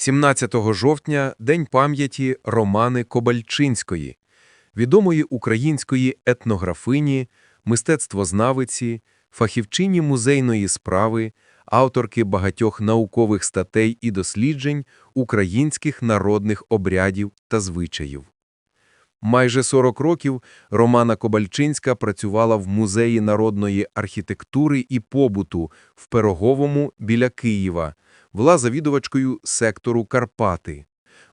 17 жовтня – День пам'яті Романи Кобальчинської, відомої української етнографині, мистецтвознавиці, фахівчині музейної справи, авторки багатьох наукових статей і досліджень українських народних обрядів та звичаїв. Майже 40 років Романа Кобальчинська працювала в Музеї народної архітектури і побуту в Пироговому біля Києва, була завідувачкою сектору Карпати.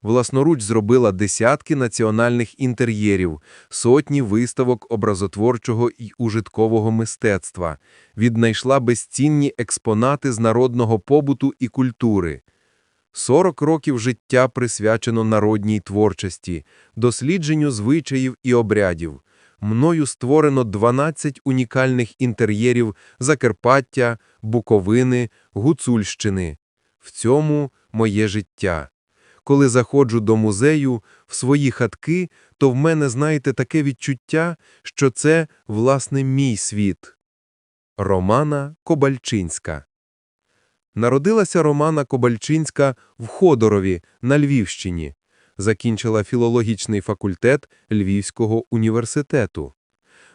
Власноруч зробила десятки національних інтер'єрів, сотні виставок образотворчого і ужиткового мистецтва, віднайшла безцінні експонати з народного побуту і культури. 40 років життя присвячено народній творчості, дослідженню звичаїв і обрядів. Мною створено 12 унікальних інтер'єрів Закарпаття, Буковини, Гуцульщини. В цьому моє життя. Коли заходжу до музею, в свої хатки, то в мене, знаєте, таке відчуття, що це, власне, мій світ. Романа Кобальчинська Народилася Романа Кобальчинська в Ходорові на Львівщині. Закінчила філологічний факультет Львівського університету.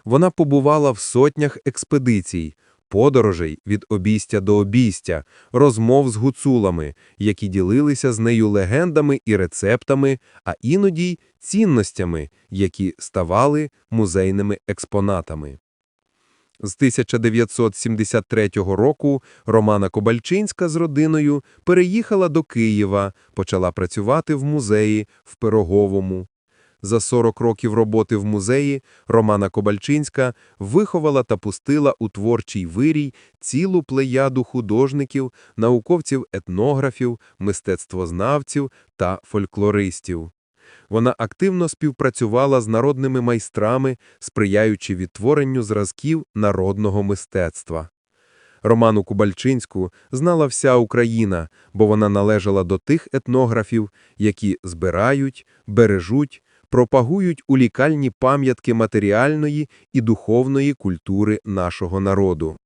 Вона побувала в сотнях експедицій, подорожей від обійстя до обійстя, розмов з гуцулами, які ділилися з нею легендами і рецептами, а іноді й цінностями, які ставали музейними експонатами. З 1973 року Романа Кобальчинська з родиною переїхала до Києва, почала працювати в музеї в Пироговому. За 40 років роботи в музеї Романа Кобальчинська виховала та пустила у творчий вирій цілу плеяду художників, науковців-етнографів, мистецтвознавців та фольклористів. Вона активно співпрацювала з народними майстрами, сприяючи відтворенню зразків народного мистецтва. Роману Кубальчинську знала вся Україна, бо вона належала до тих етнографів, які збирають, бережуть, пропагують унікальні пам'ятки матеріальної і духовної культури нашого народу.